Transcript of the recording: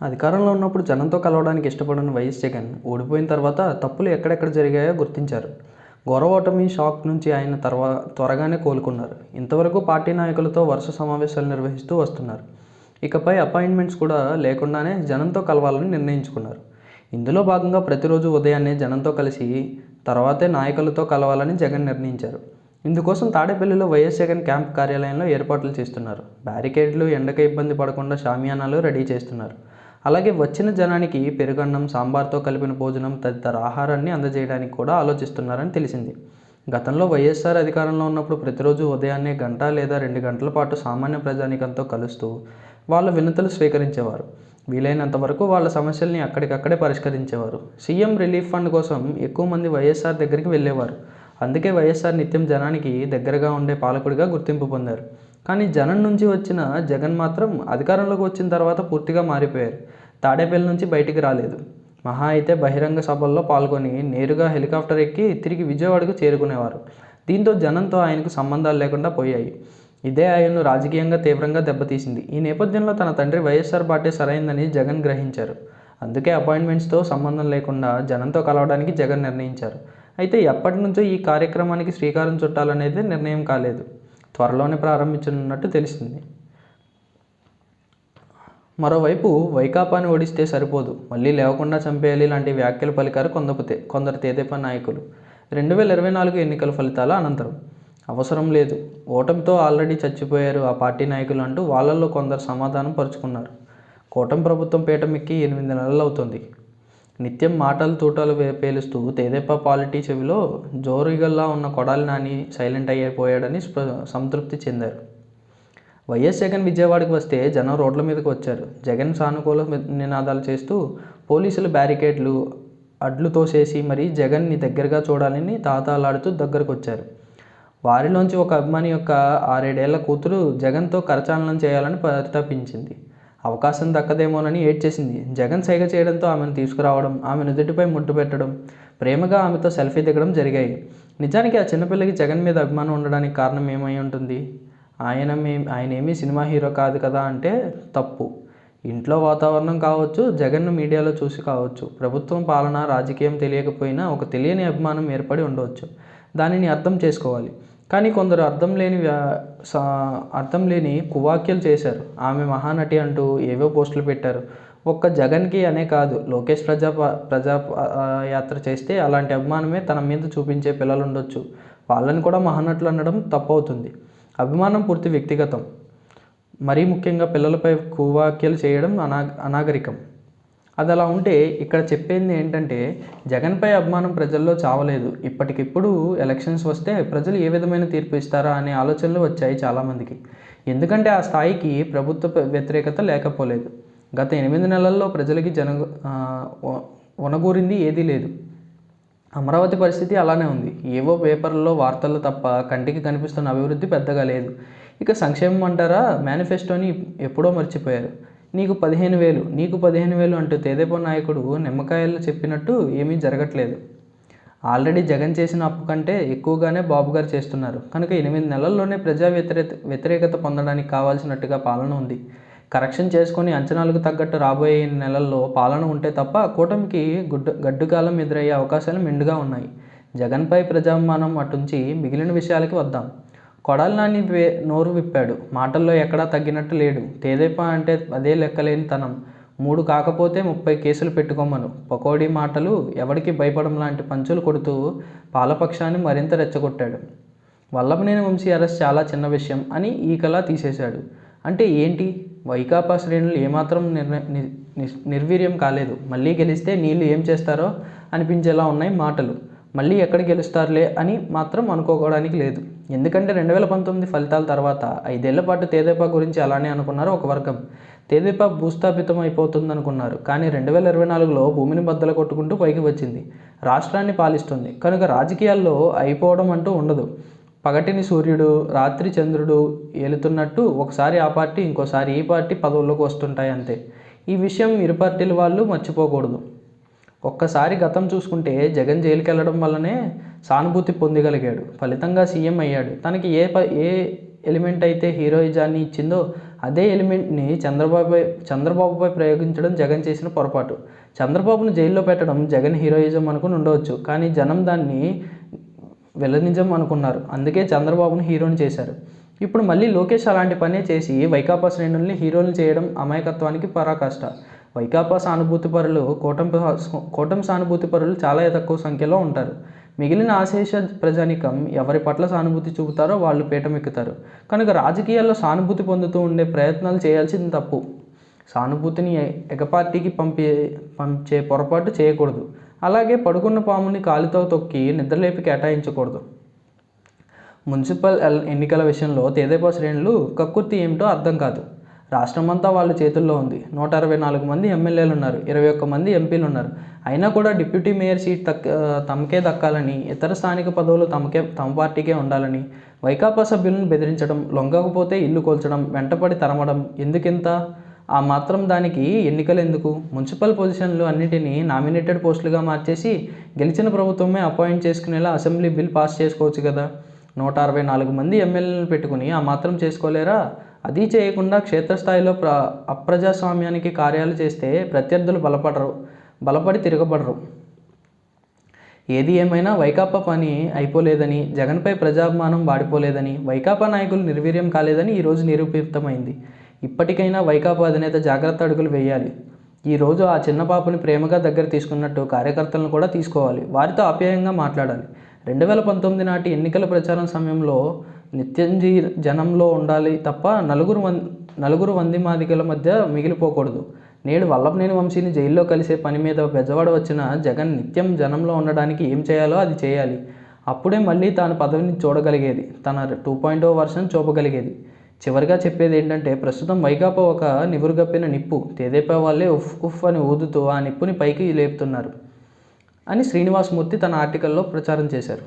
అధికారంలో ఉన్నప్పుడు జనంతో కలవడానికి ఇష్టపడిన వైఎస్ జగన్ ఓడిపోయిన తర్వాత తప్పులు ఎక్కడెక్కడ జరిగాయో గుర్తించారు. ఘోర ఓటమి షాక్ నుంచి ఆయన తర్వా త్వరగానే కోలుకున్నారు. ఇంతవరకు పార్టీ నాయకులతో వరుస సమావేశాలు నిర్వహిస్తూ వస్తున్నారు. ఇకపై అపాయింట్మెంట్స్ కూడా లేకుండానే జనంతో కలవాలని నిర్ణయించుకున్నారు. ఇందులో భాగంగా ప్రతిరోజు ఉదయాన్నే జనంతో కలిసి తర్వాతే నాయకులతో కలవాలని జగన్ నిర్ణయించారు. ఇందుకోసం తాడేపల్లిలో వైఎస్ జగన్ క్యాంప్ కార్యాలయంలో ఏర్పాట్లు చేస్తున్నారు. బ్యారికేడ్లు ఎండక ఇబ్బంది పడకుండా షామియానాలు రెడీ చేస్తున్నారు. అలాగే వచ్చిన జనానికి పెరుగన్నం సాంబార్తో కలిపిన భోజనం తదితర ఆహారాన్ని అందజేయడానికి కూడా ఆలోచిస్తున్నారని తెలిసింది. గతంలో వైఎస్ఆర్ అధికారంలో ఉన్నప్పుడు ప్రతిరోజు ఉదయాన్నే గంట లేదా రెండు గంటల పాటు సామాన్య ప్రజానికంతో కలుస్తూ వాళ్ళ వినతులు స్వీకరించేవారు. వీలైనంత వరకు వాళ్ళ సమస్యల్ని అక్కడికక్కడే పరిష్కరించేవారు. సీఎం రిలీఫ్ ఫండ్ కోసం ఎక్కువ మంది వైఎస్ఆర్ దగ్గరికి వెళ్ళేవారు. అందుకే వైఎస్ఆర్ నిత్యం జనానికి దగ్గరగా ఉండే పాలకుడిగా గుర్తింపు పొందారు. కానీ జనం నుంచి వచ్చిన జగన్ మాత్రం అధికారంలోకి వచ్చిన తర్వాత పూర్తిగా మారిపోయారు. తాడేపల్లి నుంచి బయటికి రాలేదు. మహా అయితే బహిరంగ సభల్లో పాల్గొని నేరుగా హెలికాప్టర్ ఎక్కి తిరిగి విజయవాడకు చేరుకునేవారు. దీంతో జనంతో ఆయనకు సంబంధాలు లేకుండా పోయాయి. ఇదే ఆయన్ను రాజకీయంగా తీవ్రంగా దెబ్బతీసింది. ఈ నేపథ్యంలో తన తండ్రి వైఎస్ఆర్ పార్టీ సరైందని జగన్ గ్రహించారు. అందుకే అపాయింట్మెంట్స్తో సంబంధం లేకుండా జనంతో కలవడానికి జగన్ నిర్ణయించారు. అయితే ఎప్పటి నుంచో ఈ కార్యక్రమానికి శ్రీకారం చుట్టాలనేది నిర్ణయం కాలేదు. త్వరలోనే ప్రారంభించనున్నట్టు తెలిసింది. మరోవైపు వైకాపాని ఓడిస్తే సరిపోదు. మళ్ళీ లేవకుండా చంపేయాలి లాంటి వ్యాఖ్యలు పలికారు కొందరు కొందరు తేదేపా నాయకులు. రెండు వేల ఇరవై నాలుగు ఎన్నికల ఫలితాల అనంతరం. అవసరం లేదు. ఓటమితో ఆల్రెడీ చచ్చిపోయారు ఆ పార్టీ నాయకులు అంటూ వాళ్ళల్లో కొందరు సమాధానం పరుచుకున్నారు. కూటమి ప్రభుత్వం పీఠమెక్కి ఎనిమిది నెలలు అవుతుంది నిత్యం మాటలు తూటాలు పేలుస్తూ తేదేపా పాలిటీ చెవిలో జోరుగల్లా ఉన్న కొడాలి నాని సైలెంట్ అయిపోయాడని సంతృప్తి చెందారు. వైఎస్ జగన్ విజయవాడకు వస్తే జనం రోడ్ల మీదకి వచ్చారు. జగన్ సానుకూల నినాదాలు చేస్తూ పోలీసులు బ్యారికేడ్లు అడ్లు తోసేసి మరీ జగన్ని దగ్గరగా చూడాలని తాతాలాడుతూ దగ్గరకు వచ్చారు. వారిలోంచి ఒక అభిమాని యొక్క ఆరేడేళ్ళ కూతురు జగన్తో కరచాలనం చేయాలని పరితపించింది అవకాశం దక్కదేమోనని ఏడ్చేసింది. జగన్ సైగ చేయడంతో ఆమెను తీసుకురావడం ఆమె నుదుటిపై ముట్టు పెట్టడం ప్రేమగా ఆమెతో సెల్ఫీ దిగడం జరిగాయి. నిజానికి ఆ చిన్నపిల్లకి జగన్ మీద అభిమానం ఉండడానికి కారణం ఏమై ఉంటుంది? ఆయన మే ఆయన ఏమీ సినిమా హీరో కాదు కదా అంటే తప్పు. ఇంట్లో వాతావరణం కావచ్చు జగన్ను మీడియాలో చూసి కావచ్చు ప్రభుత్వం పాలన రాజకీయం తెలియకపోయినా ఒక తెలియని అభిమానం ఏర్పడి ఉండవచ్చు. దానిని అర్థం చేసుకోవాలి. కానీ కొందరు అర్థం లేని వ్యా- సా- అర్థం లేని కువాక్యలు చేశారు. ఆమె మహానటి అంటూ ఏవో పోస్టులు పెట్టారు. ఒక్క జగన్కి అనే కాదు. లోకేష్ ప్రజా ప్రజా యాత్ర చేస్తే అలాంటి అభిమానమే తన మీద చూపించే పిల్లలు ఉండొచ్చు. వాళ్ళని కూడా మహానటులు అనడం తప్పవుతుంది. అభిమానం పూర్తి వ్యక్తిగతం. మరీ ముఖ్యంగా పిల్లలపై కువాక్యలు చేయడం అనా అనాగరికం. అది అలా ఉంటే ఇక్కడ చెప్పేది ఏంటంటే జగన్పై అభిమానం ప్రజల్లో చావలేదు. ఇప్పటికిప్పుడు ఎలక్షన్స్ వస్తే ప్రజలు ఏ విధమైన తీర్పు ఇస్తారా అనే ఆలోచనలు వచ్చాయి చాలామందికి. ఎందుకంటే ఆ స్థాయికి ప్రభుత్వ వ్యతిరేకత లేకపోలేదు. గత ఎనిమిది నెలల్లో ప్రజలకి జన ఆ, ఉనగూరింది ఏదీ లేదు. అమరావతి పరిస్థితి అలానే ఉంది. ఏవో పేపర్లలో వార్తలు తప్ప కంటికి కనిపిస్తున్న అభివృద్ధి పెద్దగా లేదు. ఇక సంక్షేమం అంటారా? మేనిఫెస్టోని ఎప్పుడో మర్చిపోయారు. నీకు పదిహేను వేలు నీకు పదిహేను వేలు అంటూ తేదేపో నాయకుడు నిమ్మకాయలు చెప్పినట్టు ఏమీ జరగట్లేదు. ఆల్రెడీ జగన్ చేసిన అప్పు కంటే ఎక్కువగానే బాబు గారు చేస్తున్నారు. కనుక ఎనిమిది నెలల్లోనే ప్రజా వ్యతిరేక వ్యతిరేకత పొందడానికి కావాల్సినట్టుగా పాలన ఉంది. కరెక్షన్ చేసుకొని అంచనాలకు తగ్గట్టు రాబోయే నెలల్లో పాలన ఉంటే తప్ప కూటమికి గుడ్డు గడ్డుకాలం ఎదురయ్యే అవకాశాలు మెండుగా ఉన్నాయి. జగన్పై ప్రజాభిమానం అటుంచి మిగిలిన విషయాలకి వద్దాం. కొడాలి నాని వే- నోరు విప్పాడు. మాటల్లో ఎక్కడా తగ్గినట్టు లేడు. తేదేపా అంటే అదే లెక్కలేని తనం మూడు కాకపోతే ముప్పై కేసులు పెట్టుకోమను. పకోడీ మాటలు ఎవడికి భయపడం లాంటి పంచులు కొడుతూ పాలపక్షాన్ని మరింత రెచ్చగొట్టాడు. వల్లభనేని వంశీ అరెస్ట్ చాలా చిన్న విషయం అని ఈ కళ తీసేశాడు. అంటే ఏంటి? వైకాపా శ్రేణులు ఏమాత్రం నిర్ణ ని- నిర్వీర్యం కాలేదు. మళ్ళీ గెలిస్తే నీళ్ళు ఏం చేస్తారో అనిపించేలా ఉన్నాయి మాటలు. మళ్ళీ ఎక్కడ గెలుస్తారులే అని మాత్రం అనుకోవడానికి లేదు. ఎందుకంటే రెండు వేల పంతొమ్మిది ఫలితాల తర్వాత ఐదేళ్ళ పాటు తేదేపా గురించి అలానే అనుకున్నారు ఒక వర్గం. తేదేపా భూస్థాపితం అయిపోతుంది అనుకున్నారు కానీ రెండు వేల ఇరవై నాలుగులో భూమిని బద్దలు కొట్టుకుంటూ పైకి వచ్చింది. రాష్ట్రాన్ని పాలిస్తుంది. కనుక రాజకీయాల్లో అయిపోవడం అంటూ ఉండదు. పగటిని సూర్యుడు రాత్రి చంద్రుడు ఏలుతున్నట్టు ఒకసారి ఆ పార్టీ ఇంకోసారి ఈ పార్టీ పదవుల్లోకి వస్తుంటాయి అంతే. ఈ విషయం ఇరు పార్టీల వాళ్ళు మర్చిపోకూడదు. ఒక్కసారి గతం చూసుకుంటే జగన్ జైలుకి వెళ్ళడం వల్లనే సానుభూతి పొందగలిగాడు. ఫలితంగా సీఎం అయ్యాడు. తనకి ఏ ప ఏ ఎలిమెంట్ అయితే హీరోయిజాన్ని ఇచ్చిందో అదే ఎలిమెంట్ని చంద్రబాబుపై చంద్రబాబుపై ప్రయోగించడం జగన్ చేసిన పొరపాటు. చంద్రబాబును జైల్లో పెట్టడం జగన్ హీరోయిజం అనుకుని ఉండవచ్చు. కానీ జనం దాన్ని విలనిజం అనుకున్నారు. అందుకే చంద్రబాబును హీరోని చేశారు. ఇప్పుడు మళ్ళీ లోకేష్ అలాంటి పనే చేసి వైకాపా శ్రేణుల్ని హీరోలు చేయడం అమాయకత్వానికి పరాకాష్ట. వైకాపా సానుభూతి పరులు కూటమి కూటమి సానుభూతి పరులు చాలా తక్కువ సంఖ్యలో ఉంటారు. మిగిలిన ఆశేష ప్రజానికం ఎవరి పట్ల సానుభూతి చూపుతారో వాళ్ళు పీటమెక్కుతారు. కనుక రాజకీయాల్లో సానుభూతి పొందుతూ ఉండే ప్రయత్నాలు చేయాల్సింది తప్పు. సానుభూతిని ఎగపార్టీకి పంపే పంచే పొరపాటు చేయకూడదు. అలాగే పడుకున్న పాముని కాలుతో తొక్కి నిద్రలేపి కేటాయించకూడదు. మున్సిపల్ ఎల్- ఎన్నికల విషయంలో తేదేపా శ్రేణులు కక్కుర్తి ఏమిటో అర్థం కాదు. రాష్ట్రమంతా వాళ్ళ చేతుల్లో ఉంది. నూట అరవై నాలుగు మంది ఎమ్మెల్యేలు ఉన్నారు. ఇరవై ఒక్క మంది ఎంపీలు ఉన్నారు. అయినా కూడా డిప్యూటీ మేయర్ సీట్ తక్ తమకే దక్కాలని ఇతర స్థానిక పదవులు తమకే తమ పార్టీకే ఉండాలని వైకాపా సభ్యులను బెదిరించడం లొంగకపోతే ఇల్లు కోల్చడం వెంటపడి తరమడం ఎందుకింత? ఆ మాత్రం దానికి ఎన్నికలు ఎందుకు? మున్సిపల్ పొజిషన్లు అన్నిటినీ నామినేటెడ్ పోస్టులుగా మార్చేసి గెలిచిన ప్రభుత్వమే అపాయింట్ చేసుకునేలా అసెంబ్లీ బిల్ పాస్ చేసుకోవచ్చు కదా. నూట అరవై నాలుగు మంది ఎమ్మెల్యేలను పెట్టుకుని ఆ మాత్రం చేసుకోలేరా? అది చేయకుండా క్షేత్రస్థాయిలో ప్ర అప్రజాస్వామ్యానికి కార్యాలు చేస్తే ప్రత్యర్థులు బలపడరు బలపడి తిరగబడరు. ఏది ఏమైనా వైకాపా పని అయిపోలేదని జగన్పై ప్రజాభిమానం వాడిపోలేదని వైకాపా నాయకులు నిర్వీర్యం కాలేదని ఈరోజు నిరూపితమైంది. ఇప్పటికైనా వైకాపా అధినేత జాగ్రత్త అడుగులు వేయాలి. ఈరోజు ఆ చిన్న పాపని ప్రేమగా దగ్గర తీసుకున్నట్టు కార్యకర్తలను కూడా తీసుకోవాలి. వారితో ఆప్యాయంగా మాట్లాడాలి. రెండు వేల పంతొమ్మిది నాటి ఎన్నికల ప్రచారం సమయంలో నిత్యం జీ జనంలో ఉండాలి తప్ప నలుగురు వం నలుగురు వంది మాదికల మధ్య మిగిలిపోకూడదు. నేడు వల్లభనేని వంశీని జైల్లో కలిసే పని మీద బెజవాడ వచ్చిన జగన్ నిత్యం జనంలో ఉండడానికి ఏం చేయాలో అది చేయాలి. అప్పుడే మళ్ళీ తాను పదవిని చూడగలిగేది. తన టూ పాయింట్ ఓ వర్షన్ చూపగలిగేది. చివరిగా చెప్పేది ఏంటంటే ప్రస్తుతం వైకాపా ఒక నివురుగప్పిన నిప్పు తెదేపా వాళ్ళే ఉఫ్ ఉఫ్ అని ఊదుతూ ఆ నిప్పుని పైకి లేపుతున్నారు అని శ్రీనివాసమూర్తి తన ఆర్టికల్లో ప్రచారం చేశారు.